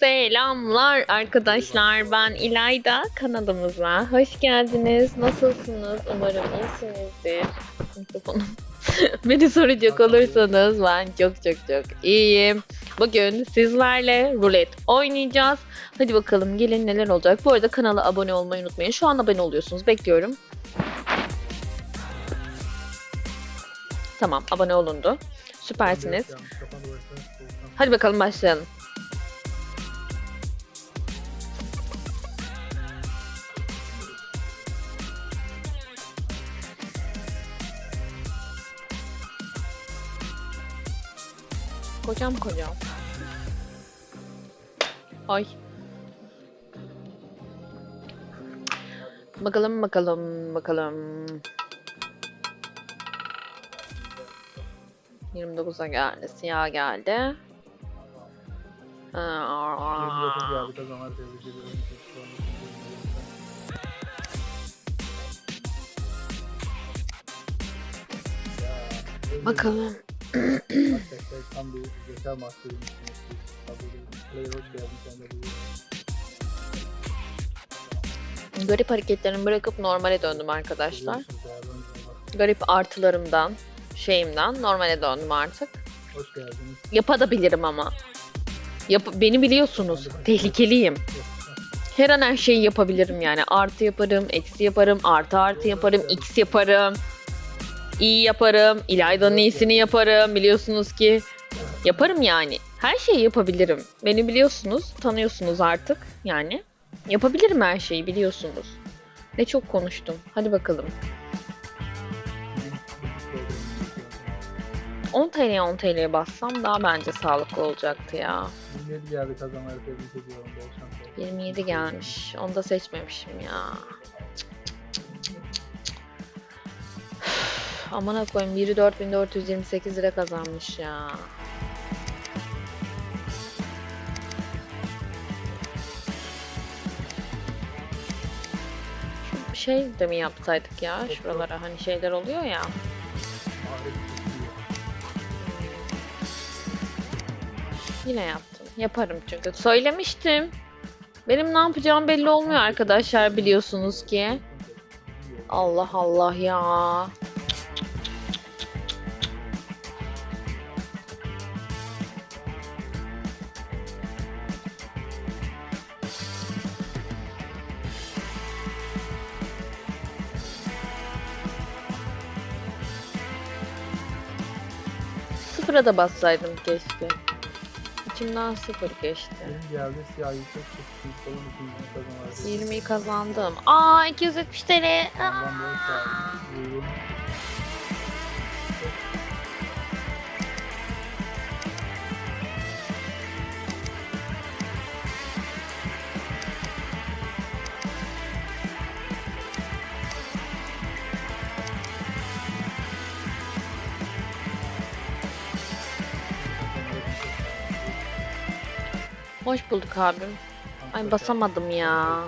Selamlar arkadaşlar. Ben İlayda. Kanalımıza hoş geldiniz. Nasılsınız? Umarım iyisinizdir. Mikrofonum. Beni soracak olursanız ben çok çok çok iyiyim. Bugün sizlerle rulet oynayacağız. Hadi bakalım gelin neler olacak. Bu arada kanala abone olmayı unutmayın. Şu an abone oluyorsunuz. Bekliyorum. Tamam abone olundu. Süpersiniz. Hadi bakalım başlayalım. Kocam kocam. Ay. Bakalım bakalım bakalım. 29'a geldi. Siyah geldi. Aa, 29 geldi kazanlar tebrik ediyorum. Ya, Bakalım. Arkadaşlar tam bir zeka mahsulü Player hoş geldin sen de. Garip hareketlerimi bırakıp normale döndüm arkadaşlar. Garip artılarımdan, şeyimden normale döndüm artık. Hoş geldiniz. Yapabilirim ama. Yap beni biliyorsunuz. Tehlikeliyim. Her an her şeyi yapabilirim yani. Artı yaparım, eksi yaparım, artı artı yaparım, x yaparım. İyi yaparım, İlayda'nın iyisini yaparım. Biliyorsunuz ki yaparım yani. Her şeyi yapabilirim. Beni biliyorsunuz, tanıyorsunuz artık yani. Yapabilirim her şeyi biliyorsunuz. Ne çok konuştum. Hadi bakalım. Bugün bu programı yapıyorum. 10 TL'ye 10 TL'ye bassam daha bence sağlıklı olacaktı ya. 27 geldi kazanları tebrik ediyorum. Bol şans olsun. 27 gelmiş. Onu da seçmemişim ya. Aman koyayım biri 4428 lira kazanmış ya. Şu şey de mi yapsaydık ya şuralara hani şeyler oluyor ya. Yine yaptım. Yaparım çünkü. Söylemiştim. Benim ne yapacağım belli olmuyor arkadaşlar biliyorsunuz ki. Allah Allah ya. sırada bassaydım keşke. İçimden sıfır geçti. Benim geldi siyah yüksek çıktı. Solun ikinci kazandım. 20'yi kazandım. Aa 270 TL. Aa. Hoş bulduk abim. Ay basamadım ya.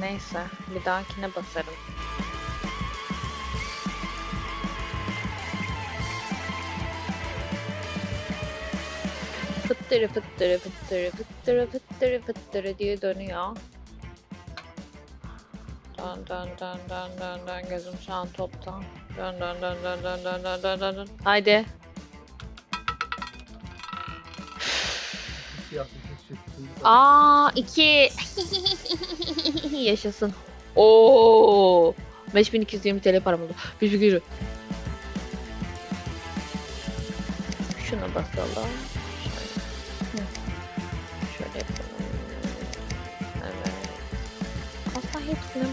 Neyse bir dahakine basarım. Fıttırı fıttırı fıttırı fıttırı fıttırı fıttırı diye dönüyor. Dön dön dön dön dön dön gözüm şu an topta. Dön dön dön dön dön dön dön dön dön. Haydi. Aa iki. Yaşasın. Oo. 5220 TL param oldu. Bir figürü. Şuna basalım. Şöyle. Şöyle yapalım. Evet. Aslında hepsine mi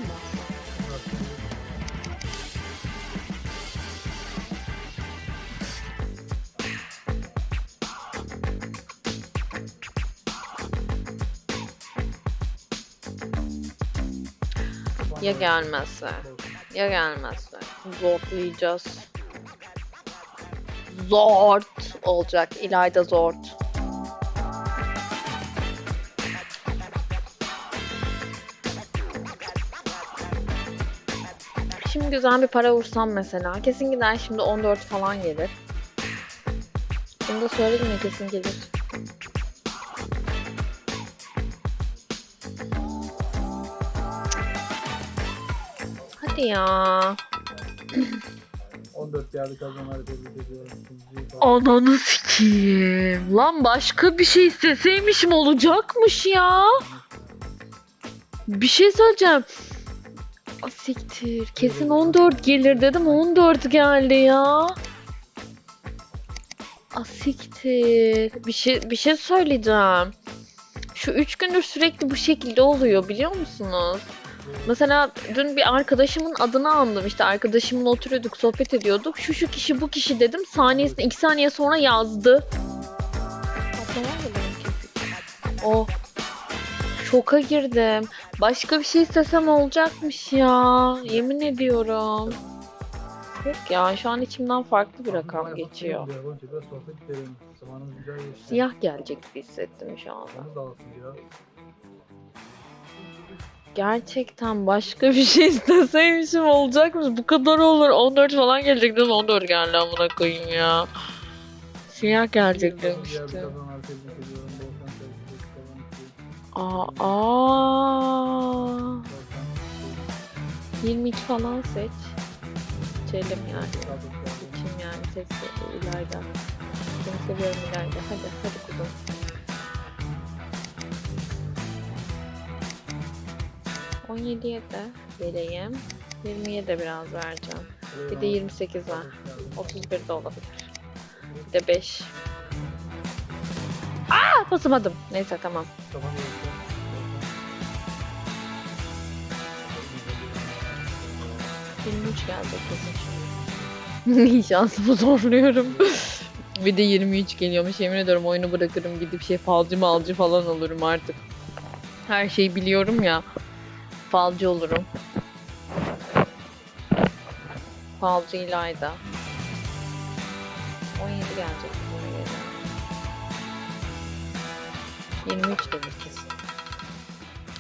Ya gelmezse? Ya gelmezse? Zorlayacağız. Zort olacak. İlayda zort. Şimdi güzel bir para vursam mesela. Kesin gider şimdi 14 falan gelir. Bunu da söyledim ya kesin gelir. Hadi ya. 14 geldi kazanları tebrik ediyorum. Ananı sikeyim. Lan başka bir şey isteseymişim olacakmış ya. Bir şey söyleyeceğim. Ah, Siktir. Kesin 14 gelir dedim. 14 geldi ya. Ah, Siktir. Bir şey bir şey söyleyeceğim. Şu 3 gündür sürekli bu şekilde oluyor biliyor musunuz? Mesela dün bir arkadaşımın adını andım işte arkadaşımla oturuyorduk sohbet ediyorduk. Şu şu kişi bu kişi dedim saniyesinde 2 saniye sonra yazdı. O. Şoka girdim. Başka bir şey istesem olacakmış ya. Yemin ediyorum. Yok ya şu an içimden farklı bir rakam geçiyor. Siyah gelecek gibi hissettim şu anda. Gerçekten başka bir şey isteseymişim olacakmış. Bu kadar olur. 14 falan gelecek değil mi? 14 geldi amına koyayım ya. Siyah gelecek ediyorum. Volkan tebrik ediyorum. Aa, aa. Volkan, 22 falan seç. Seçelim yani. Kim yani seç ileride. Seni seviyorum ileride. Hadi hadi kuzum. ...17'ye de vereyim. 20'ye de biraz vereceğim. Bir de 28 var. 31 de olabilir. Bir de 5. Aa basamadım. Neyse tamam. Tamam, Volkan. 23 gelecek kesin. Şansımı zorluyorum. bir de 23 geliyormuş. Yemin ediyorum oyunu bırakırım. Gidip şey falcı malcı falan olurum artık. Her şeyi biliyorum ya. Falcı olurum. Falcı İlayda. 17 gelecek. bana göre. 23 demiş kesin.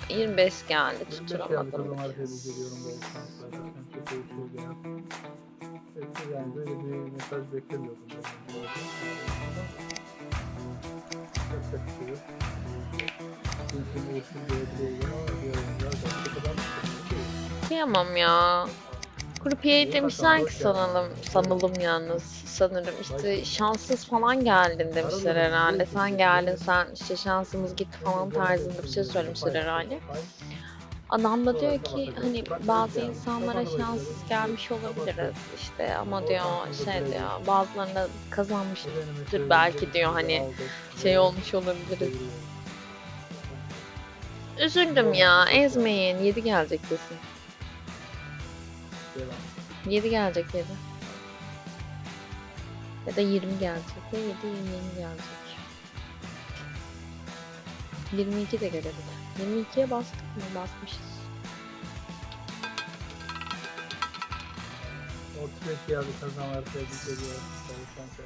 25 geldi. 25 geldi Tutturamadım. yani böyle bir mesaj beklemiyordum. Çünkü uğursuz görebiliyor Kıyamam ya. Grupiye'yi İyi demişler ki sanalım, sanalım yalnız sanırım işte şanssız falan geldin demişler herhalde. Sen geldin sen işte şansımız gitti falan tarzında bir şey söylemişler herhalde. Adam da diyor ki hani bazı insanlara şanssız gelmiş olabiliriz işte ama diyor şey diyor bazılarında kazanmıştır belki diyor hani şey olmuş olabiliriz. Üzüldüm ya ezmeyin 7 gelecek kesin. 7 gelecek 7. Ya da 20 gelecek. Ya 7 ya 20 gelecek. 22 de gelebilir. 22'ye bastık mı? Basmışız. 35 geldi kazanlar tebrik ediyorum. Çalışan şey.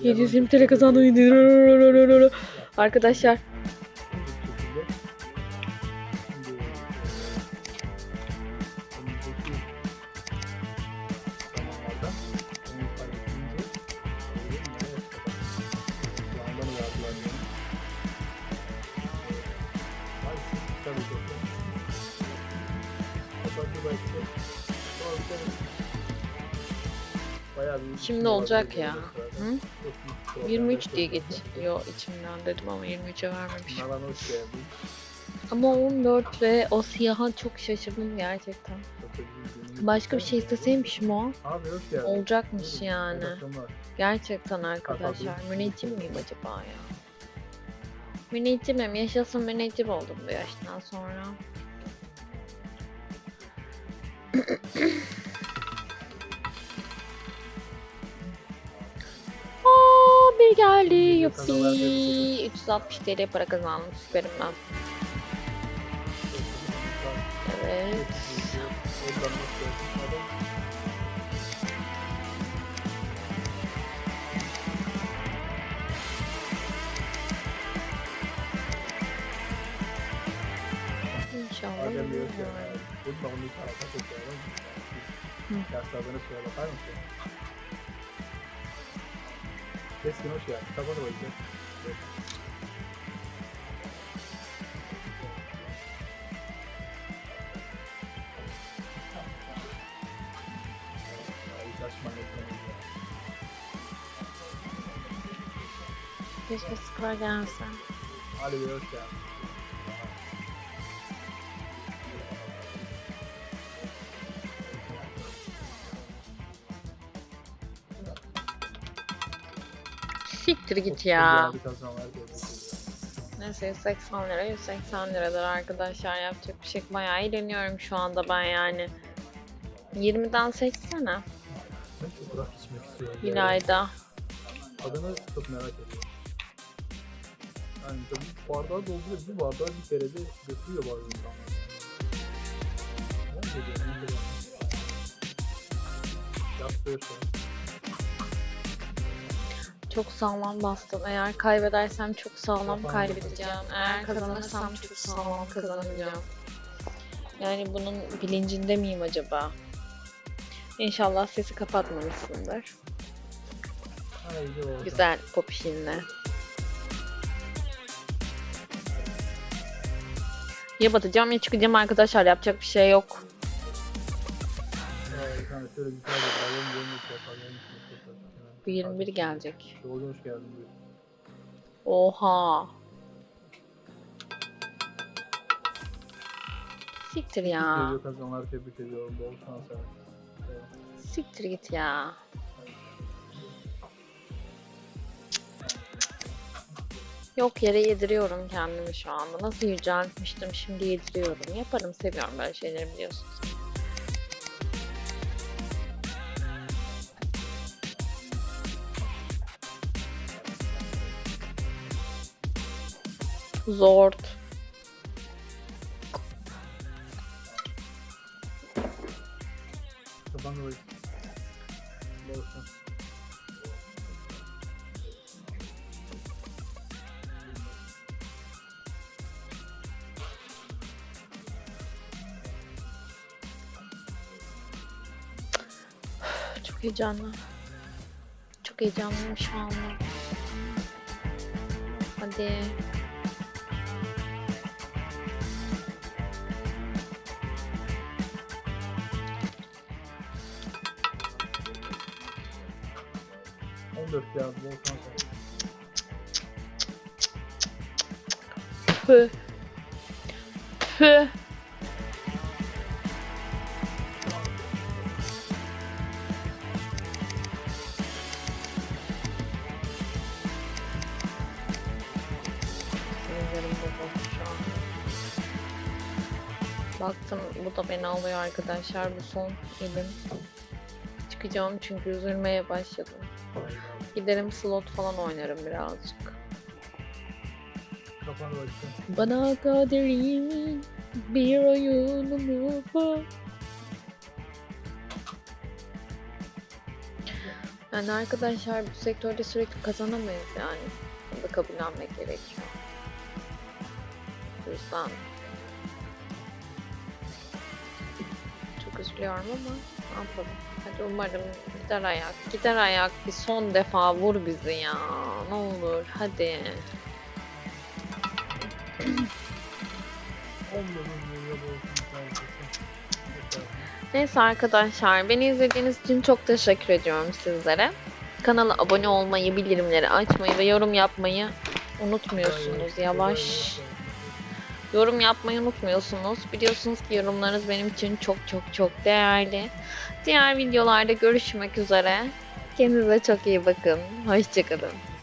720 TL kazandım. Arkadaşlar Şimdi olacak ya. Hı? 23 diye geçiyor içimden dedim ama 23'e vermemişim. Nalan hoş geldin. Ama 14 ve o siyaha çok şaşırdım gerçekten. Başka bir şey isteseymişim o. Abi hoş geldin. Olacakmış yani. Gerçekten arkadaşlar. Müneccim miyim acaba ya? Müneccimim. Yaşasın müneccim oldum bu yaştan sonra. geldi. Yuppi. 360 TL para kazandım. Süperim ben. Evet. İnşallah. Adem diyor ki. "Bunun da onu tarafa çekiyorum." Hı. Yaşladığını söyle bakar mısın? Keskin hoş geldin. Ay, kaçma, etme. Keşke Skra gelse. Ali hoş geldin. Siktir git ya. Neyse 180 lira 180 liradır arkadaşlar yapacak bir şey. Bayağı eğleniyorum şu anda ben yani. 20'den seçsene. Ben çok bırak içmek istiyorum. Bir ayda. Adını çok merak ediyorum. Yani tabii bardağı dolduruyor, bir bardağı bir kerede götürüyor bazı insanlar. Yaptığı şey. Çok sağlam bastım. Eğer kaybedersem çok sağlam kaybedeceğim. Eğer kazanırsam çok sağlam kazanacağım. Yani bunun bilincinde miyim acaba? İnşallah sesi kapatmamışsındır. Güzel popişinle. Ya batacağım ya çıkacağım arkadaşlar yapacak bir şey yok. Bu 21 gelecek. Doğru hoş geldin. buyur. Oha. Siktir ya. Geliyor kazanlar tebrik ediyorum. Bol şans. Evet. Siktir git ya. Yok yere yediriyorum kendimi şu anda. Nasıl yüceltmiştim şimdi yediriyorum. Yaparım seviyorum böyle şeyleri biliyorsunuz. Zord. Çok heyecanlı. Çok heyecanlıyım şu anda. Hadi. Sinirlerim bozuldu şu an. Baktım bu da beni alıyor arkadaşlar bu son elim. Çıkacağım çünkü üzülmeye başladım. Giderim slot falan oynarım birazcık. Kapan. Bana kaderimin bir oyunu mu bu? Yani arkadaşlar bu sektörde sürekli kazanamayız yani. Bunu da kabullenmek gerekiyor. O yüzden çok üzülüyorum ama ne yapalım. Hadi umarım gider ayak. Gider ayak bir son defa vur bizi ya. Ne olur hadi. Neyse arkadaşlar beni izlediğiniz için çok teşekkür ediyorum sizlere. Kanala abone olmayı, bildirimleri açmayı ve yorum yapmayı unutmuyorsunuz. Yavaş. Yorum yapmayı unutmuyorsunuz. Biliyorsunuz ki yorumlarınız benim için çok çok çok değerli. Diğer videolarda görüşmek üzere. Kendinize çok iyi bakın. Hoşçakalın.